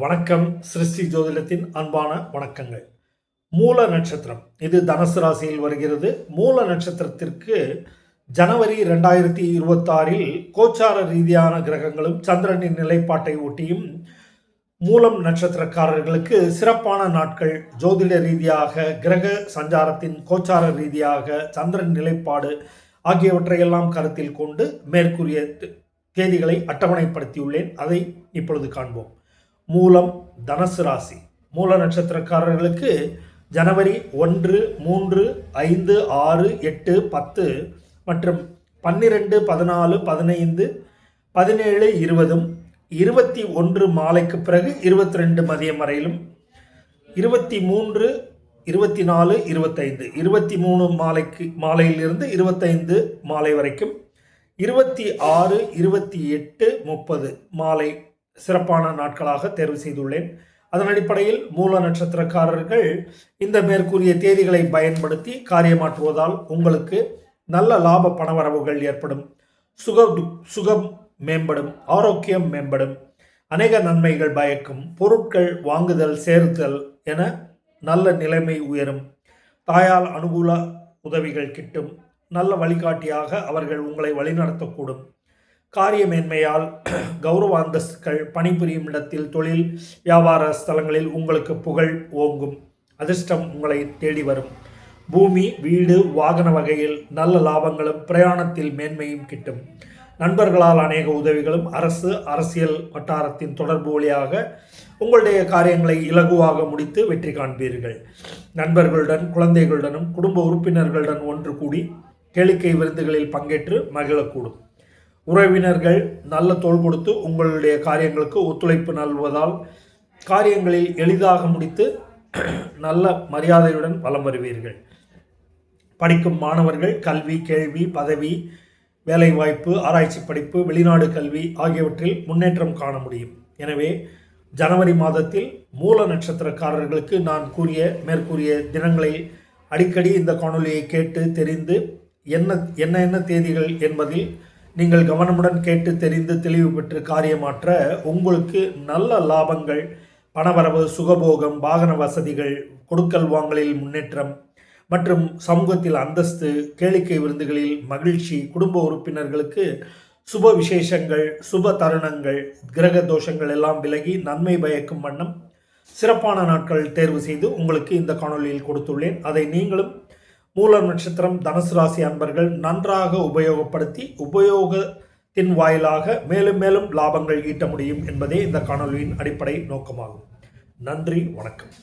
வணக்கம். சிருஷ்டி ஜோதிடத்தின் அன்பான வணக்கங்கள். மூல நட்சத்திரம். இது தனுசு ராசியில் வருகிறது. மூல நட்சத்திரத்திற்கு ஜனவரி ரெண்டாயிரத்தி இருபத்தாறில் கோச்சார ரீதியான கிரகங்களும் சந்திரனின் நிலைப்பாட்டை ஒட்டியும் மூலம் நட்சத்திரக்காரர்களுக்கு சிறப்பான நாட்கள். ஜோதிட ரீதியாக கிரக சஞ்சாரத்தின் கோச்சார ரீதியாக சந்திரன் நிலைப்பாடு ஆகியவற்றையெல்லாம் கருத்தில் கொண்டு மேற்கூறிய தேதிகளை அட்டவணைப்படுத்தியுள்ளேன். அதை இப்பொழுது காண்போம். மூலம் தனுசு ராசி. மூல நட்சத்திரக்காரர்களுக்கு ஜனவரி ஒன்று மூன்று ஐந்து ஆறு எட்டு பத்து மற்றும் பன்னிரெண்டு பதினாலு பதினைந்து பதினேழு இருபதும் இருபத்தி ஒன்று மாலைக்கு பிறகு இருபத்தி ரெண்டு மதியம் வரையிலும் இருபத்தி மூன்று இருபத்தி நாலு இருபத்தைந்து. இருபத்தி மூணு மாலைக்கு மாலையிலிருந்து இருபத்தைந்து மாலை வரைக்கும் இருபத்தி ஆறு இருபத்தி எட்டு முப்பது மாலை சிறப்பான நாட்களாக தேர்வு செய்துள்ளேன். அதன் அடிப்படையில் மூல நட்சத்திரக்காரர்கள் இந்த மேற்கூறிய தேதிகளை பயன்படுத்தி காரியமாற்றுவதால் உங்களுக்கு நல்ல லாப பணவரவுகள் ஏற்படும். சுக சுகம் மேம்படும் ஆரோக்கியம் மேம்படும் அநேக நன்மைகள் பயக்கும் பொருட்கள் வாங்குதல் சேர்த்தல் என நல்ல நிலைமை உயரும். தாயால் அனுகூல உதவிகள் கிட்டும் நல்ல வழிகாட்டியாக அவர்கள் உங்களை வழிநடத்தக்கூடும். காரியமேன்மையால் கௌரவ அந்தஸ்துகள் பணிபுரியும் இடத்தில் தொழில் வியாபார ஸ்தலங்களில் உங்களுக்கு புகழ் ஓங்கும். அதிர்ஷ்டம் உங்களை தேடி வரும். பூமி வீடு வாகன வகையில் நல்ல லாபங்களும் பிரயாணத்தில் மேன்மையும் கிட்டும். நண்பர்களால் அநேக உதவிகளும் அரசு அரசியல் வட்டாரத்தின் தொடர்பு வழியாக உங்களுடைய காரியங்களை இலகுவாக முடித்து வெற்றி காண்பீர்கள். நண்பர்களுடன் குழந்தைகளுடனும் குடும்ப உறுப்பினர்களுடன் ஒன்று கூடி கேளிக்கை விருந்துகளில் பங்கேற்று மகிழக்கூடும். உறவினர்கள் நல்ல தோல் கொடுத்து உங்களுடைய காரியங்களுக்கு ஒத்துழைப்பு நல்வதால் காரியங்களில் எளிதாக முடித்து நல்ல மரியாதையுடன் வலம் வருவீர்கள். படிக்கும் மாணவர்கள் கல்வி கேள்வி பதவி வேலைவாய்ப்பு ஆராய்ச்சி படிப்பு வெளிநாடு கல்வி ஆகியவற்றில் முன்னேற்றம் காண முடியும். எனவே ஜனவரி மாதத்தில் மூல நட்சத்திரக்காரர்களுக்கு நான் கூறிய மேற்கூறிய தினங்களை அடிக்கடி இந்த காணொலியை கேட்டு தெரிந்து என்ன என்ன என்ன தேதிகள் என்பதில் நீங்கள் கவனமுடன் கேட்டு தெரிந்து தெளிவு பெற்று காரியமாற்ற உங்களுக்கு நல்ல லாபங்கள் பணவரவு சுகபோகம் வாகன வசதிகள் கொடுக்கல் வாங்கலில் முன்னேற்றம் மற்றும் சமூகத்தில் அந்தஸ்து கேளிக்கை விருந்துகளில் மகிழ்ச்சி குடும்ப உறுப்பினர்களுக்கு சுப விசேஷங்கள் சுப தருணங்கள் கிரக தோஷங்கள் எல்லாம் விலகி நன்மை பயக்கும் வண்ணம் சிறப்பான நாட்கள் தேர்வு செய்து உங்களுக்கு இந்த காணொலியில் கொடுத்துள்ளேன். அதை நீங்களும் மூல நட்சத்திரம் தனுசு ராசி அன்பர்கள் நன்றாக உபயோகப்படுத்தி உபயோகத்தின் வாயிலாக மேலும் மேலும் லாபங்கள் ஈட்ட முடியும் என்பதே இந்த காணொலியின் அடிப்படை நோக்கமாகும். நன்றி வணக்கம்.